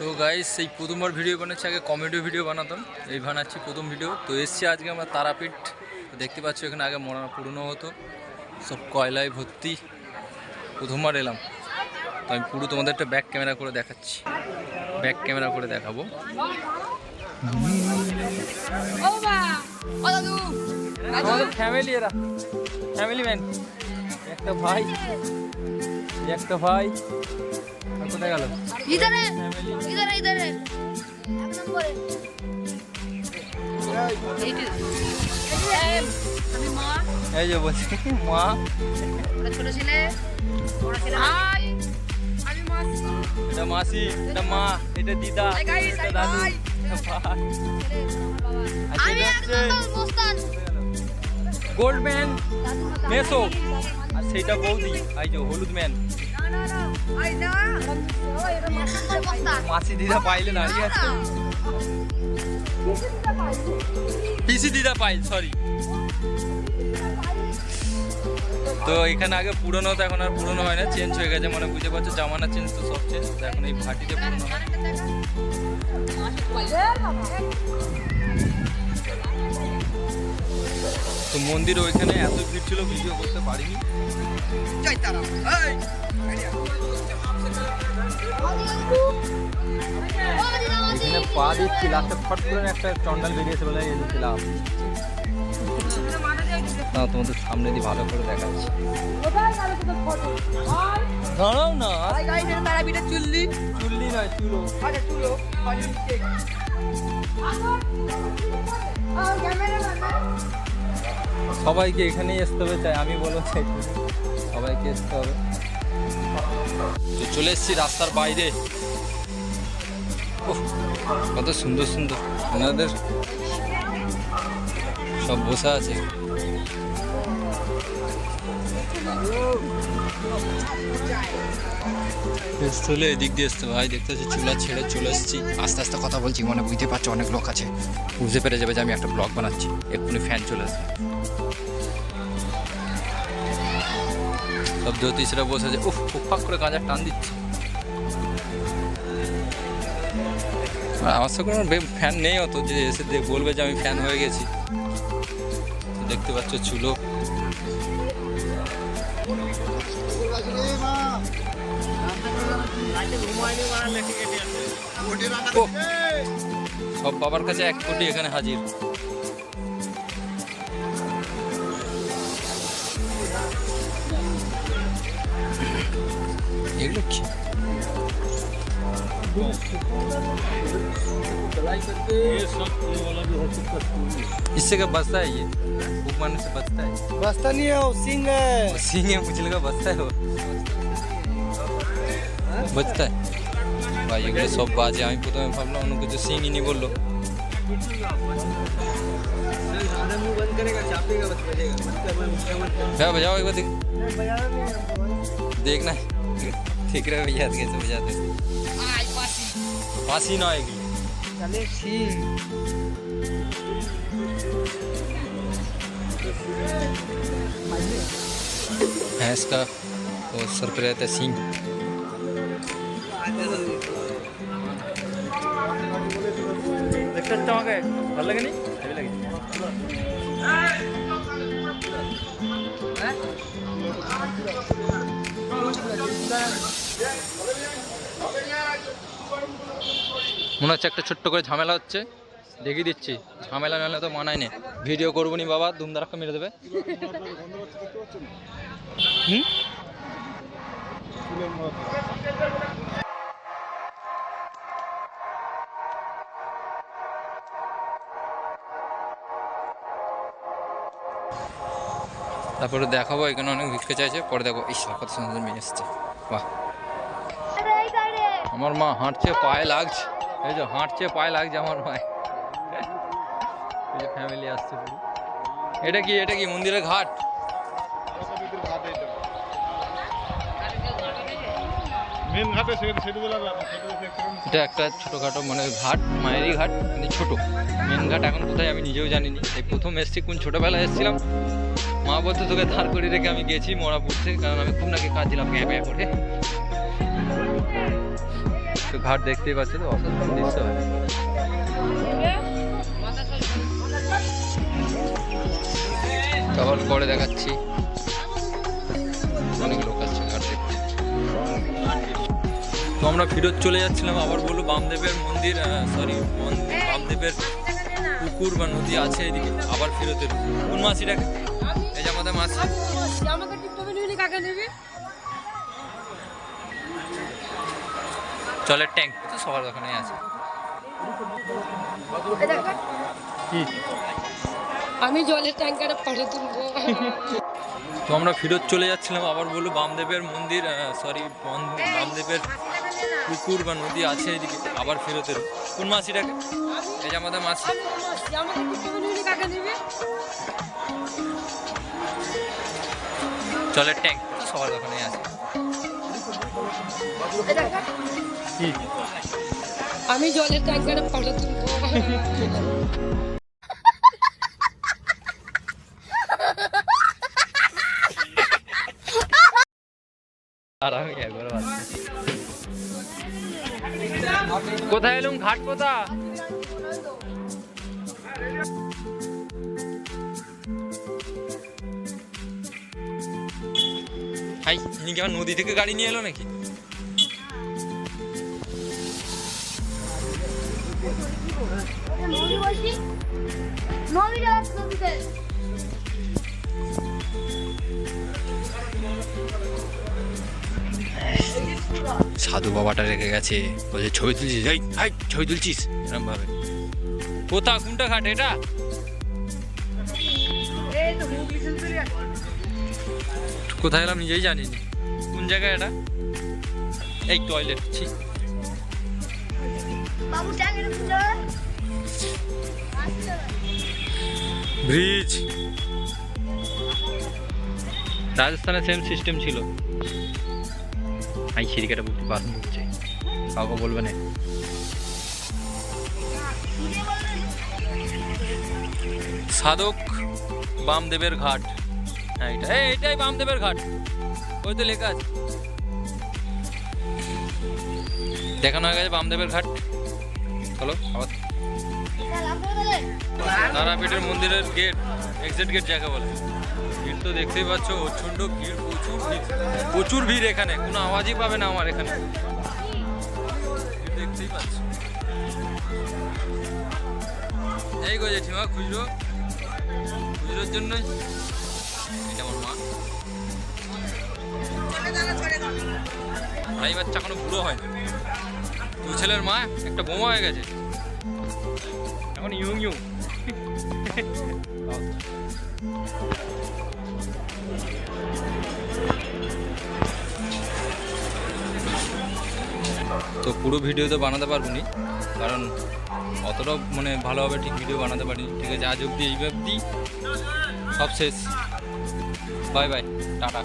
তো গাইস সেই প্রথমবার ভিডিও বানাচ্ছি আগে কমেডি ভিডিও বানাতাম। এই বানাচ্ছি প্রথম ভিডিও তো এসছি আজকে আমরা তারাপীঠ। দেখতে পাচ্ছি এখানে আগে মরা পুরনো হতো। সব কয়লায় ভর্তি প্রথমবার এলাম। তো আমি পুরো তোমাদের একটা ব্যাক ক্যামেরা করে দেখাচ্ছি। ব্যাক ক্যামেরা করে দেখাবো। ফ্যামিলি এরা। ফ্যামিলি ম্যান একটা ভাই। একটা ভাই। কোথায় গেল? ইদারে ইদারে ইদারে এক নম্বরে। এই এটা মাসি এটা এটা দিদা এটা দাদু ম্যান মেসো। আর সেইটা বৌদি এই যে হলুদ ম্যান। না না না না মাসি দিদা পাইলে দাঁড়িয়ে আছে? পিসি দিদা সরি তো এখানে আগে পুরনো তো এখন আর পুরনো হয় না চেঞ্জ হয়ে গেছে মানে বুঝতে পারছ, জামানা চেঞ্জ তো সব চেঞ্জ তো এখন এই ভাটিতে পুরনো। হয় তো মন্দির ওইখানে এত ভিড় ছিল ভিডিও করতে পারিনি। এখানে পা দিচ্ছি লাস্টে ফট করে একটা চন্ডাল বেরিয়েছে বলে এই ছিলাম না তোমাদের সামনে দিয়ে ভালো করে দেখাচ্ছি। দাঁড়াও না। তারা বিটা চুল্লি। চুল্লি নয় চুলো। আচ্ছা চুলো। সবাইকে এখানেই আসতে হবে, তাই আমি বলব চাই সবাইকে আসতে হবে। তো চলে এসেছি রাস্তার বাইরে। কত সুন্দর সুন্দর ওনাদের সব বসে আছে। চলে এদিক দিয়ে আসতে ভাই, দেখতে পাচ্ছি চুলা ছেড়ে চলে এসেছি আস্তে আস্তে কথা বলছি মানে বুঝতে পারছ অনেক লোক আছে। বুঝতে পেরে যাবে যে আমি একটা ব্লগ বানাচ্ছি। এক্ষুনি ফ্যান চলে আসবে। সব জ্যোতিষরা বসে আছে। উফ উফাক করে গাঁজা টান দিচ্ছে। আমার সাথে কোনো ফ্যান নেই অত, যে এসে দেখ- বলবে যে আমি ফ্যান হয়ে গেছি। দেখতে পাচ্ছ চুলো। সব বাবার কাছে এক কোটি এখানে হাজির এগুলো কি इससे क्या बचता है ये फूक मारने से बचता है रास्ता नहीं है वो सिंह है सिंह है मुझे लगा बचता है वो बचता है ভাই এগুলো সব বাজে আমি প্রথমে ভাবলাম অন্য কিছু সিংই বললো मुंह बंद करेगा चापेगा बस बजेगा मत कर मत कर मत कर जाओ बजाओ एक बार देख बजाना नहीं है हमको बस। देखना है ठीक रहे भैया कैसे बजाते আই পাসি फांसी ना आएगी चले सिंह भैंस का वो सर पे रहता है सिंह দেখতে হচ্ছে আমাকে ভালো লাগে নি লাগে মনে হচ্ছে একটা ছোট্ট করে ঝামেলা হচ্ছে। দেখিয়ে দিচ্ছি। ঝামেলা মেলা তো মানায় নে। ভিডিও করব নি বাবা ধুমধারাক্কা মেরে দেবে। হুম? তারপরে দেখাবো এখানে অনেক ভিক্ষে চাইছে পরে দেখো ইস কত সুন্দর মেয়ে এসছে। বাহ। আমার মা হাঁটছে পায়ে লাগছে। এই যে হাঁটছে পায়ে লাগছে আমার মায় এই যে ফ্যামিলি আসছে পুরো। এটা কি এটা কি মন্দিরের ঘাট? মেন এটা একটা ছোটোখাটো মানে ঘাট মায়েরই ঘাট কিন্তু ছোটো। মেন ঘাট এখন কোথায় আমি নিজেও জানিনি। এই প্রথম এসেছি কোন ছোটোবেলায় এসেছিলাম। মা বলতে তোকে ধার করে রেখে আমি গেছি মরা পড়তে কারণ আমি খুব নাকি কাঁদছিলাম প্যাঁ প্যাঁ করে তো ঘাট দেখতেই পাচ্ছ তো, অসাধারণ দৃশ্য। তো আবার পরে দেখাচ্ছি। অনেক লোক আসছে ঘাট দেখতে। তো আমরা ফিরত চলে যাচ্ছিলাম, আবার বলব বামদেবের মন্দির সরি বামদেবের পুকুর বা নদী আছে এদিকে, আবার ফিরতের কোন মাসিটাকে? এই যে আমাদের মাসি আমাকে টিকটকে নিবি কাকে নিবি? জলের ট্যাঙ্ক তো সবার ওখানেই আছে। আমি জলের ট্যাঙ্কারে তুলবো। তো আমরা ফিরত চলে যাচ্ছিলাম আবার বলব বামদেবের মন্দির সরি বামদেবের পুকুর বা নদী আছে এদিকে আবার ফেরতের। কোন মাসিটাকে? এই যে আমাদের মাসি। জলের ট্যাঙ্ক তো সবার ওখানেই আছে। আমি জলের ট্যাঙ্কারে বাচ্চা কোথায় এলুম? ঘাট কোথা? হাই ইনি কি আমার নদী থেকে গাড়ি নিয়ে এলো নাকি? নদী বলছি নদী যাচ্ছে নদীতে সাধু বাবাটা রেখে গেছে। বলছে ছবি তুলছিস? এই হাই ছবি তুলছিস? এরকম ভাবে কোথা কোনটা ঘাট এটা? কোথায় এলাম নিজেই জানি না কোন জায়গায় এটা? এই টয়লেট ছি। ব্রিজ রাজস্থানে সেম সিস্টেম ছিল। আই সিরিকাটা বলতে বাসন ঢুকছে কাউকে বলবে না। সাধক বামদেবের ঘাট। হ্যাঁ এটা এই, এটাই বামদেবের ঘাট। ওই তো লেখা আছে। দেখানো হয়ে গেছে বামদেবের ঘাট। চলো তারাপীঠের মন্দিরের গেট এক্সিট গেট যাকে বলে। ভিড় তো দেখতেই পাচ্ছ প্রচণ্ড ভিড় প্রচুর ভিড়। প্রচুর ভিড় এখানে কোনো আওয়াজই পাবে না আমার এখানে। ভিড় দেখতেই পাচ্ছ। এই গো জেঠিমা খুচরো। খুচরোর জন্য এটা আমার মা? ভাই বাচ্চা এখনও বুড়ো হয়নি। দু ছেলের মা, একটা বোমা হয়ে গেছে। এখন ইউং ইউং তো পুরো ভিডিও তো বানাতে পারব নি কারণ অতটাও মানে ভালোভাবে ঠিক ভিডিও বানাতে পারিনি। ঠিক আছে, আজ অবধি এই অবধি সব শেষ। Bye bye tata